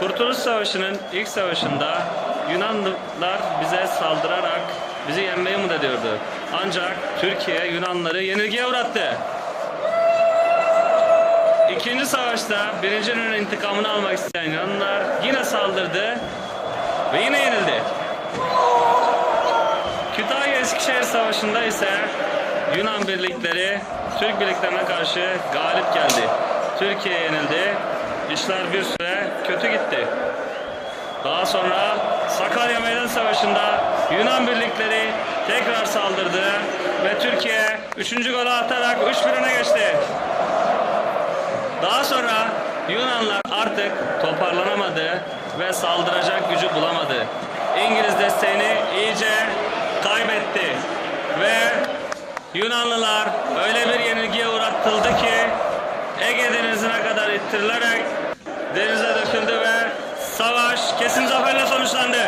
Kurtuluş Savaşı'nın ilk savaşında Yunanlılar bize saldırarak bizi yenmeyi umut ediyordu. Ancak Türkiye Yunanları yenilgiye uğrattı. İkinci savaşta birinci İnönü'nün intikamını almak isteyen Yunanlılar yine saldırdı ve yine yenildi. Kütahya Eskişehir Savaşı'nda ise Yunan birlikleri Türk birliklerine karşı galip geldi. Türkiye yenildi. İşler bir süre kötü gitti. Daha sonra Sakarya Meydan Savaşı'nda Yunan birlikleri tekrar saldırdı ve Türkiye 3. golü atarak 3-1 öne geçti. Daha sonra Yunanlar artık toparlanamadı ve saldıracak gücü bulamadı. İngiliz desteğini iyice kaybetti ve Yunanlılar öyle bir yenilgiye uğratıldı ki Ege Denizi'ne kadar ittirilerek denize zaferle sonuçlandı.